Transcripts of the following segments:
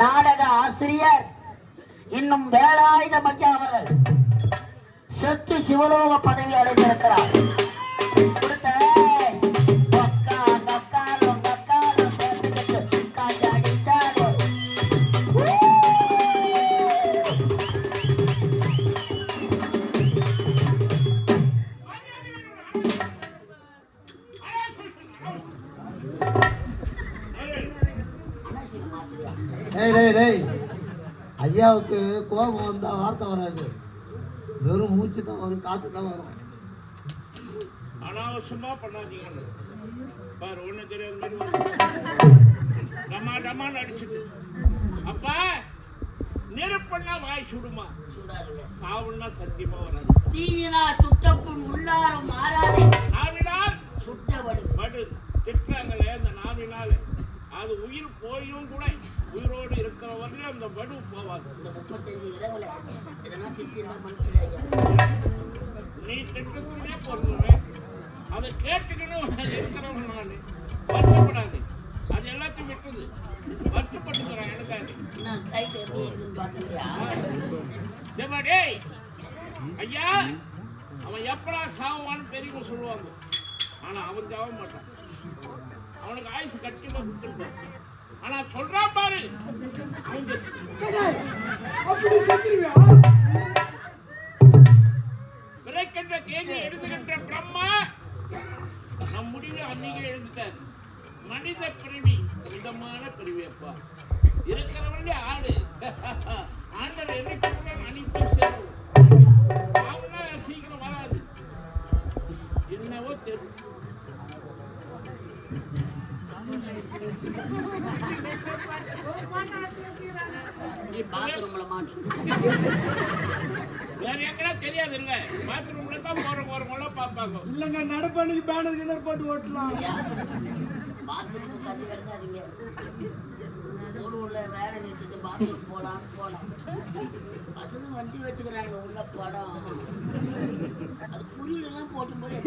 நாடக ஆசிரியர் இன்னும் வேலாயுத மையா அவர்கள் செத்து சிவலோக பதவி அடைந்திருக்கிறார். ஐயாவுக்கு கோபம் வந்தா வார்த்தை வராது. வெறும் மூச்சு தான் வரும் காத்து தான் வரும். அனாவசியமா பண்ணாதீங்க. பாரு ஒண்ணு தெரியாத. டமா டமான்னு அடிச்சுட்டு அப்பா நெருப்பண்ணா வாய் சுடுமா. சாவுன்னா சத்தியமா வராது. தீயினா சுட்டப்புண் உள்ளாரும் மாறாதே. நாவினால் சுட்டவடு மடு திட்டுறாங்களே அந்த நாவினால. அது உயிர் போயும் கூட உயிரோடு இருக்கிற அந்த வடு போவாது. முப்பத்தஞ்சு இரவுல இதெல்லாம் திட்டினா மனுஷன் நீ திட்டத்துக்குனே பொறுத்துவேன் அதை கேட்டுக்கணும் இருக்கிறவன் நான். வருத்தப்படாது. அது எல்லாத்தையும் விட்டுது வருத்தப்பட்டுக்கிறேன் எனக்காக நான் கைட்டு எப்படி இருக்குன்னு ஐயா அவன் எப்படா சாவான்னு பெரியவங்க சொல்லுவாங்க. ஆனா அவன் சாவ மாட்டான். அவனுக்கு ஆயுசு கட்டிமா கொடுத்துருப்பான் ஆனா சொல்றான் பாரு. அவன் விரைக்கின்ற தேதி எழுதுகின்ற பிரம்மா நம் முடிவு அன்னைக்கு எழுந்துட்டார் மனித பிரிவி மிதமான பிரிவி அப்பா இருக்கிறவங்களே ஆடு. ஆண்டவர் என்னைக்கு கூட அனுப்பி சேரும் சீக்கிரம் வராது. என்னவோ தெரியும் பாத்ரூம்ல மாட்டு. வேற எங்கடா தெரியாது இல்ல பாத்ரூம்ல தான் போற போறவங்கள பாப்பாங்க இல்லைங்க நடப்பண்ணிக்கு பேனர் கிணறு போட்டு ஓட்டலாம். பாத்ரூம் கதை கிடக்காதீங்க ஊர் உள்ள வேலை நிறுத்திட்டு பாத்ரூம் போலாம் போலாம் பசங்க வண்டி வச்சுக்கிறாங்க உள்ள படம் அது குறியெல்லாம் போட்டும்போது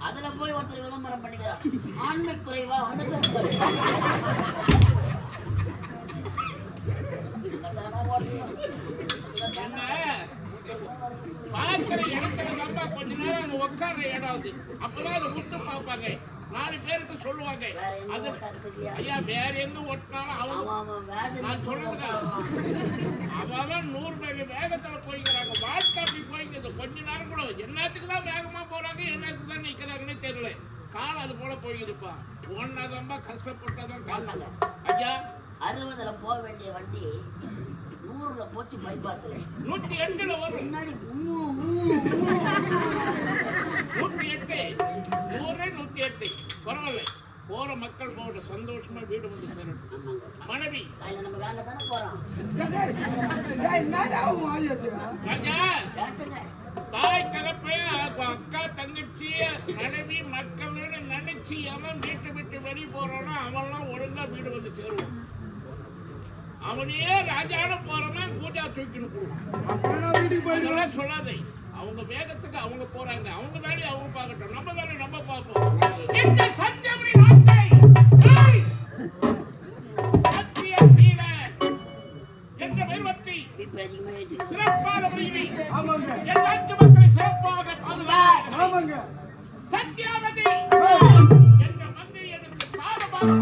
அதுல போய் ஒருத்தர் விளம்பரம் பண்ணிக்கிறான் ஆண்மை குறைவா அணுக பாக்குற இடத்துல தான்ப்பா கொஞ்ச நேரம் அங்க உட்கார்ற இடம் அது. அப்பதான் அதை விட்டு பார்ப்பாங்க. நாலு பேருக்கு சொல்லுவாங்க. அது? ஐயா வேற எங்க ஒட்டினாலும் அவன் நான் சொல்றது அவன் நூறு மைல் வேகத்துல போய்க்கிறாங்க. வாழ்க்கை அப்படி போய்க்குது. கொஞ்ச நேரம் கூட என்னத்துக்கு தான் வேகமா போறாங்க என்னத்துக்கு தான் நிக்கிறாங்கன்னு தெரியல. காலம் அது போல போய்க்குதுப்பா. ஒன்னாதான்பா கஷ்டப்பட்டாதான் காசு ஐயா. அறுபதுல போக வேண்டிய வண்டி நூறுல போச்சு பைபாஸ்ல நூத்தி எட்டுல பின்னாடி. நூத்தி எட்டு. நூறு நூத்தி எட்டு. பரவாயில்ல. போற மக்கள் போகிற சந்தோஷமா வீடு வந்து ஆமாங்க. மனைவி. நம்ம வேலை தானே போறோம். தாய் தகப்பே அக்கா தங்கச்சி மனைவி மக்கள்னு நினைச்சு அவன் வீட்டை விட்டு வெளியே போறானோ அவன்லாம் ஒழுங்கா வீடு வந்து சேருவான். அவனே ராஜான போறவன் பூஜா தூக்கின்னு போடுவான் சொல்லாதே அவங்க வேகத்துக்கு அவங்க போறாங்க அவங்க வேலையை அவங்க பார்க்கட்டும் நம்ம வேலையை நம்ம பார்ப்போம் இந்த சத்தியமணி நாட்டை! சத்திய சீலன் என்ற அதிகமாயிட்டு சிறப்பான ஆமாங்க எல்லாத்து மக்களை சிறப்பாக பாதுகாக்க சத்தியாவதி என்ற மந்திரி எனக்கு சாரமாக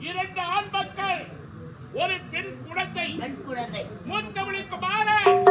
இரண்டு ஆண் மக்கள் ஒரு பெண் குழந்தை. பெண் குழந்தை. மூத்தவளுக்கு மாற.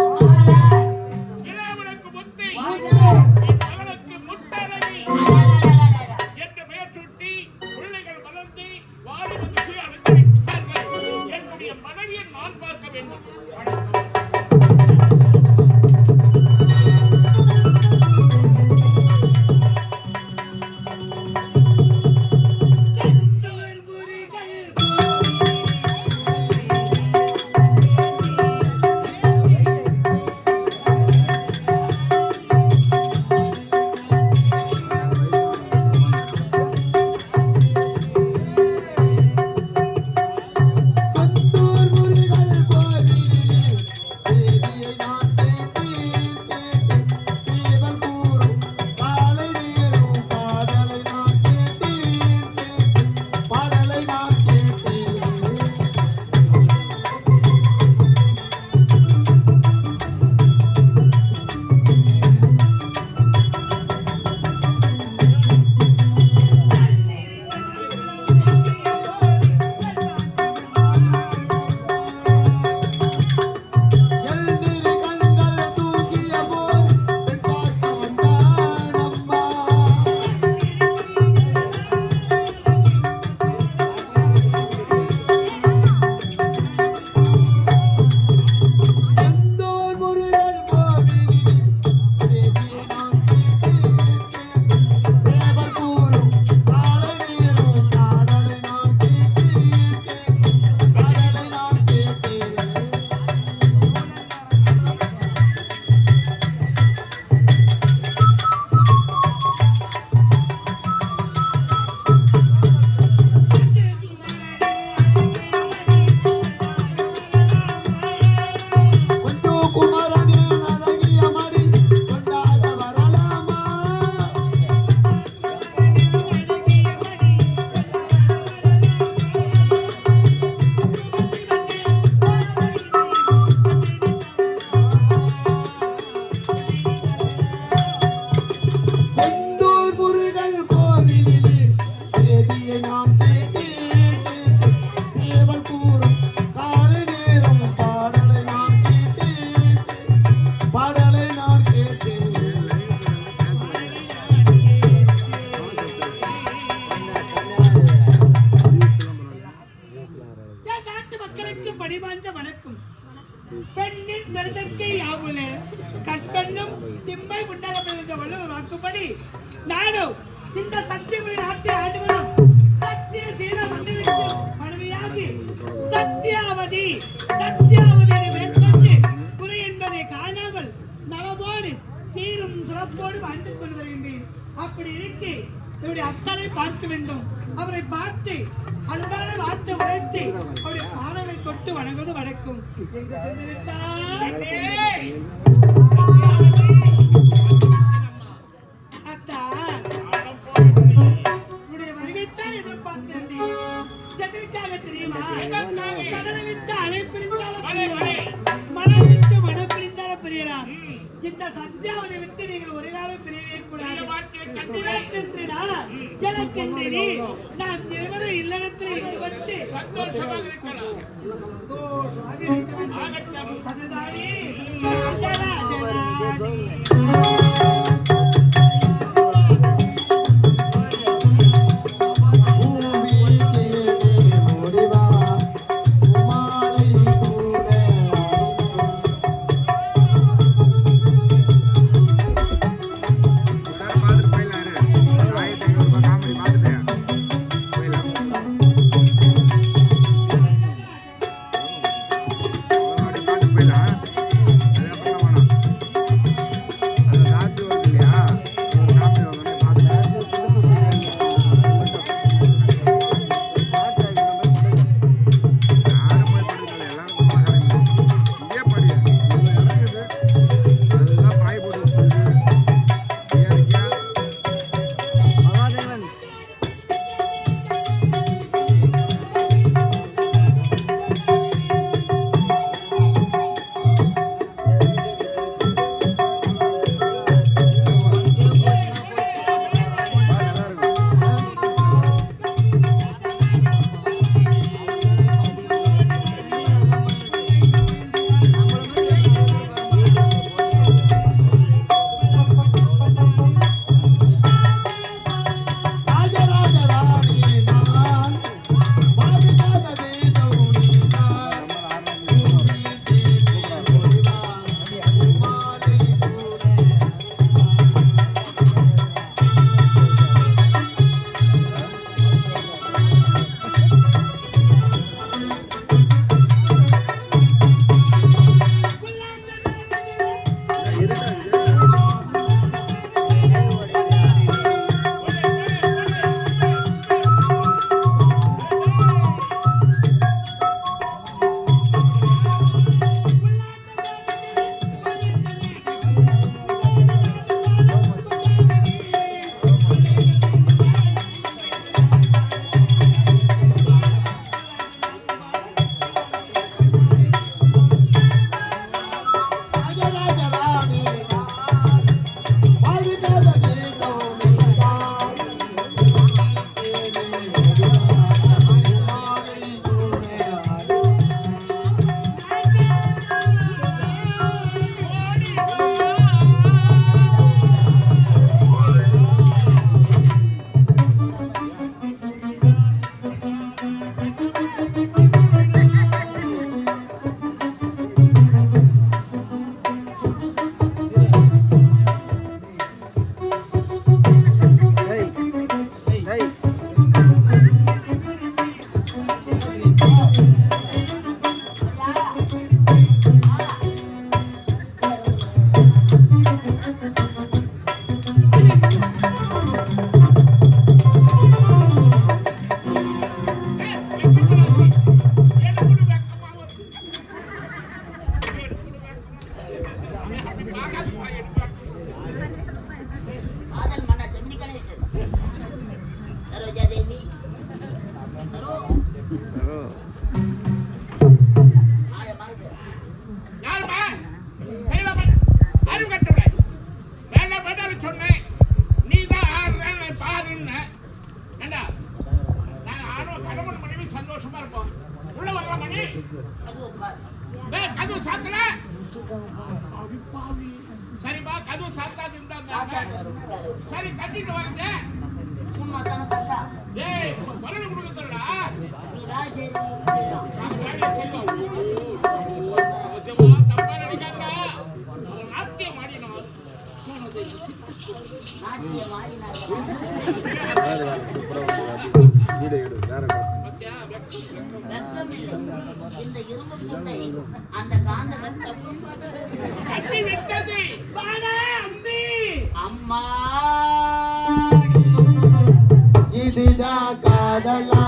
நலவோடு. சீரும் சிறப்போடு வாழ்ந்து கொண்டு அப்படி இருக்கே என்னுடைய அத்தனை பார்க்க வேண்டும். அவரை பார்த்து அன்பான வார்த்தை உழைத்து அவருடைய பாடலை தொட்டு வணங்குவது வணக்கம். என்று சொல்லிவிட்டார். அந்த சத்யாவை விட்டு நீங்கள் ஒரு காலம் பிரியவே கூடாது. உனக்கென்று நான் அதுதானே 嗯。சந்தோஷமா இருக்கும். உள்ள வரலாம் மணி. கதவு சாத்தல. சரிப்பா கதவு சாத்தாது இருந்தாங்க. சரி கட்டிட்டு வருங்க ஏய் வரணும் கொடுக்கறா நாட்டியம் ஆடினோம் நாட்டியம் ஆடினா வெக்கம். இந்த இரும்பு துண்டை அந்த பார்க்கிறது கட்டி விட்டது. அம்மா. இதுதான் காதலா.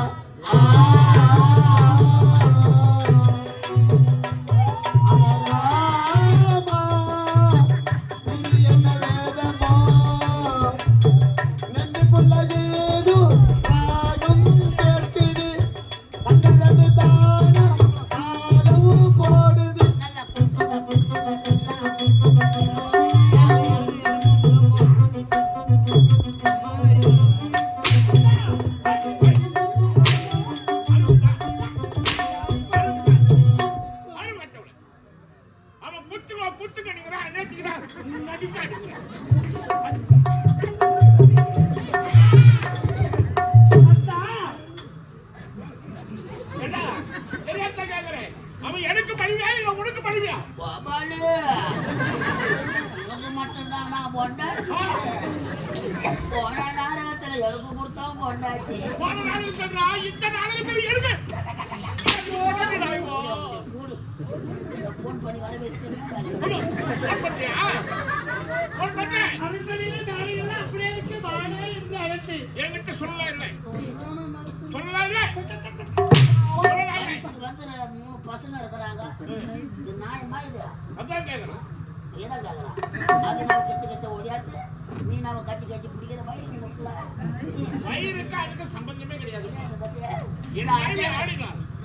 வயிறுக்கு அதுக்கு சம்பந்தமே கிடையாது.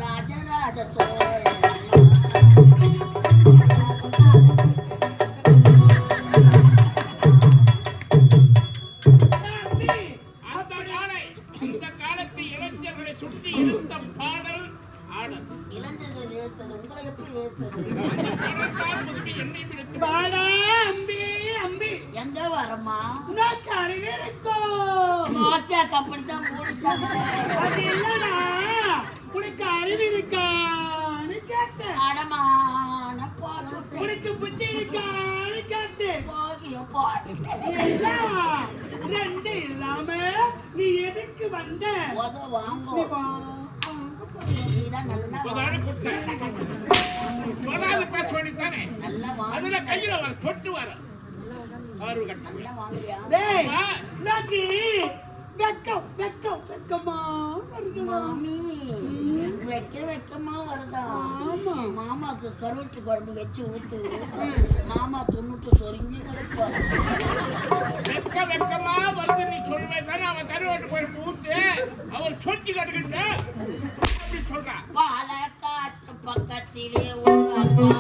ராஜராஜ சோழன். நீ எதுக்கு வந்த? உத நீ வாங்கும் வா. நீதான் நல்லா வாங்கு. சொல்லாத பேச வேண்டியதானே நல்லா அதுல வாங்கி கையில வர தொட்டு வர ஆறு கட்டம் நல்லா வாங்குறியா? டேய். நாக்கு வெக்கம் வெக்கம் வெக்கமா மாமி வைக்க வைக்கமா வருதா? ஆமா. மாமாக்கு கருவட்டு குழம்பு வச்சு ஊத்து. மாமா துண்ணுட்டு சொரிஞ்சு கொடுப்பாரு வெக்க வெக்கமா வந்து நீ சொல்வேன் தானே அவன் கருவாட்டு போய் ஊத்து அவர் சொட்டி கட்டுக்கிட்டு அப்படி சொல்றான் பாலக்காட்டு பக்கத்திலே ஒரு அம்மா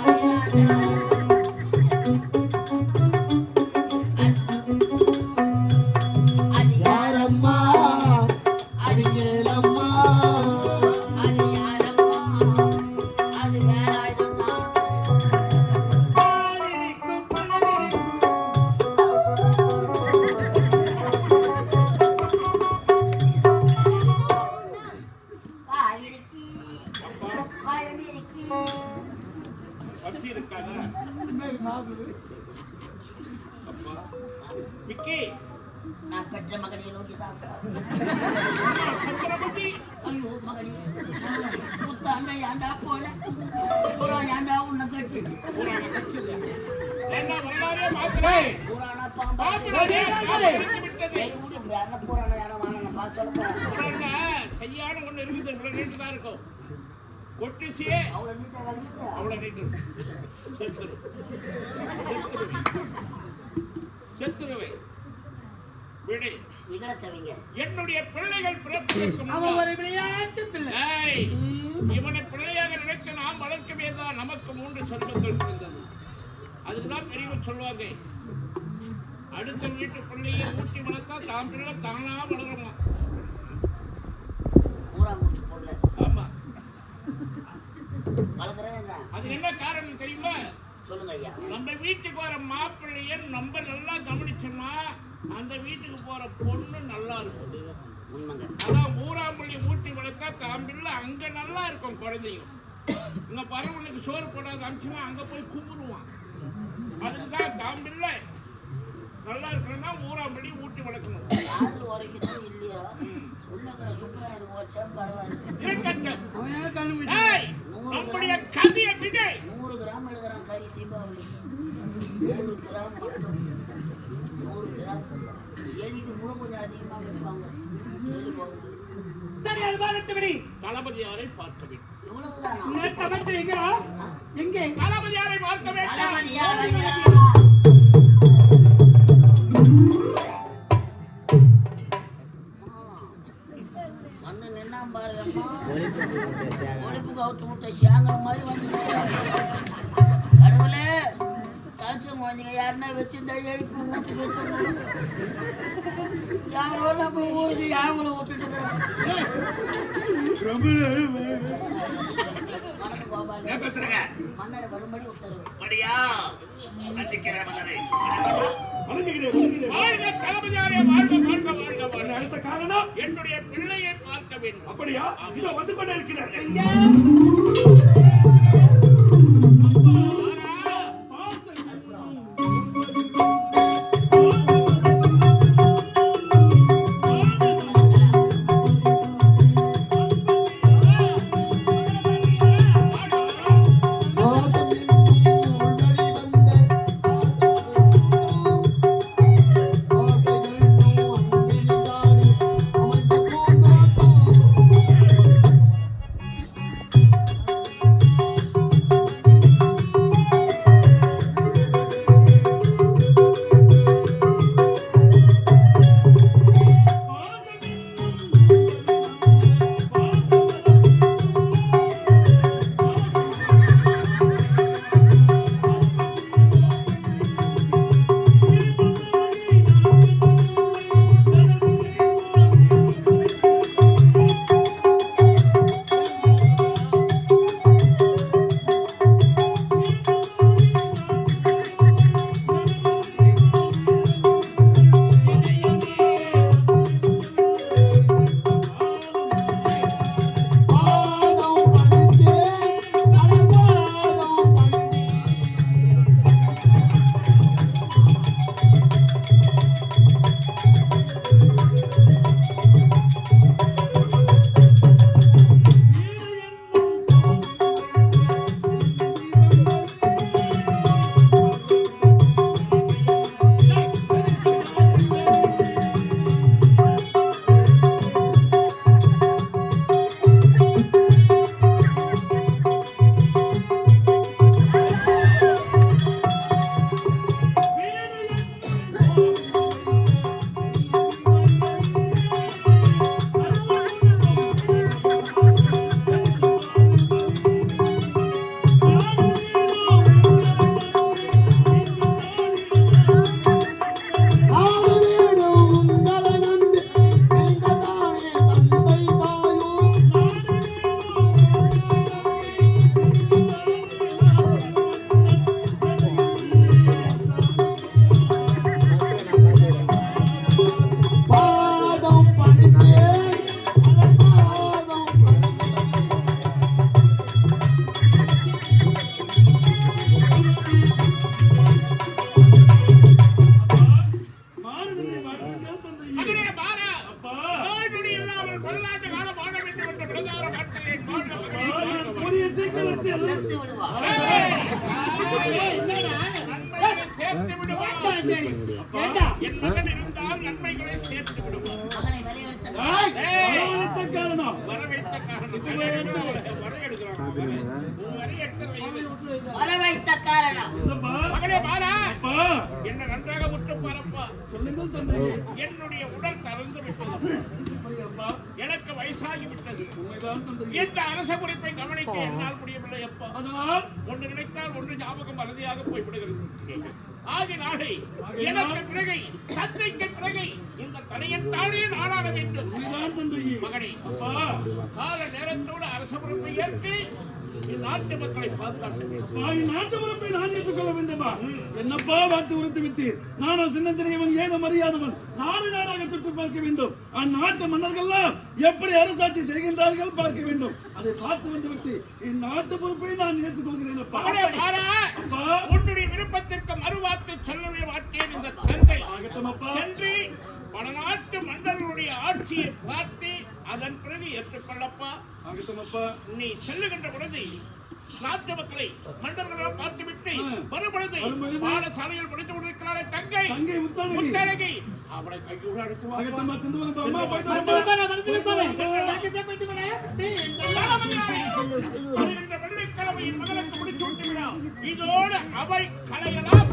சரியான ஒண்ணு இருக்குது இவ்வளவு நீட்டு தான் இருக்கும் கொட்டிசியே அவ்வளோ நீட்டா வந்து அவ்வளவு நீட்டு செத்துரு செத்துருவை விடை நிகழத்தவங்க என்னுடைய பிள்ளைகள் பிறப்பதற்கு அவன் முன்னால் ஒரு விளையாட்டு பிள்ளை இவனை பிள்ளையாக நினைத்து நாம் வளர்க்கவே தான் நமக்கு மூன்று செல்வங்கள் பிறந்தது. அதுக்குதான் பெரியவர் சொல்லுவாங்க அடுத்த வீட்டு பிள்ளையை ஊட்டி வளர்த்தா தான் பிள்ளை தானா போடல. ஆமா. அது என்ன காரணம் தெரியுமா? சொல்லுங்க நம்ம வீட்டுக்கு வர மாப்பிள்ளைய நம்ம நல்லா கவனிச்சோம்னா அந்த வீட்டுக்கு போற பொண்ணு நல்லா இருக்கும். அதான் ஊராம்பள்ளி ஊட்டி வளர்த்தா தாம்பிள்ள அங்க நல்லா இருக்கும் குழந்தைங்க இங்க பரவனுக்கு சோறு போடாத அமிச்சுமா அங்க போய் கும்பிடுவான். அதுக்குதான் தாம்பிள்ள நல்லா இருக்கணும்னா ஊராம்படி ஊட்டி வளர்க்கணும். யாரு உரைக்குதோ இல்லையோ? உள்ளங்க சுக்கராயர் ஓச்சா பரவாயில்ல. கதையை விடு நூறு கிராம். எடுக்கிறான் கறி தீபாவளி. நூறு கிராம் மட்டும். நூறு கிராம். எலிக்கு கூட கொஞ்சம் அதிகமாக எலி போகும். சரி அது மாதிரி விடி. தளபதியாரை பார்க்க வேண்டும். எங்கடா எங்கே? தளபதியாரை பார்க்க வேண்டும். பேசுறீங்க. மன்னரை வரும்படி உத்தரவு. மடியா சந்திக்கிறேன் மன்னரை. வணங்குகிறேன் வணங்குகிறேன். வாழ்க தளபதியாரை வாழ்க வாழ்க வாழ்க வாழ்க. அடுத்த காரணம்? என்னுடைய பிள்ளையை பார்க்க வேண்டும். அப்படியா? இதோ வந்து கொண்டே இருக்கிறார்கள். காரணம் என்ன நன்றாக உற்று பாரப்பா சொல்லுங்கள் என்னுடைய உடல் தளர்ந்து விட்டது எனக்கு வயசாகி விட்டது இந்த அரச குறிப்பை கவனிக்க என்னால் முடியவில்லை அப்பா அதனால் ஒன்று நினைத்தால் ஒன்று ஞாபகம் மறதியாக போய்விடுகிறது ஆகினாலே எனக்கு பிறகு சத்தைக்கு பிறகு இந்த தனியன் தானே நாடாட வேண்டும் மகனே அப்பா. கால நேரத்தோடு அரச பொறுப்பை ஏற்று மக்களை பாதுகாக்க நாட்டு நான் ஏற்றுக்கொள்ள வேண்டுமா? என்னப்பா வார்த்தை உரைத்து விட்டீர்? நானும் சின்ன சிறியவன் ஏதோ மரியாதவன். நாடு நாடாக சுற்றி பார்க்க வேண்டும். அந்நாட்டு மன்னர்கள்லாம் எப்படி அரசாட்சி செய்கின்றார்கள் பார்க்க வேண்டும். அதை பார்த்து வந்து விட்டு இந்நாட்டு பொறுப்பை நான் ஏற்றுக்கொள்கிறேன் உன்னுடைய விருப்பத்திற்கு மறுவாக்கு சொல்லவே மாட்டேன் இந்த தந்தை சென்று வடநாட்டு மன்னர்களுடைய ஆட்சியை பார்த்து அதன் பிறகு ஏற்றுக்கொள்ளப்பா நீ செல்லுகின்ற பொழுது நாட்டு மக்களை மன்னர்களெல்லாம் பார்த்துவிட்டு வரும்பொழுது பாடசாலையில் படித்து கொண்டிருக்கிறாரே தங்கை முத்தழகி அவளை கையோடு விடா இதோடு அவை கலையலாம்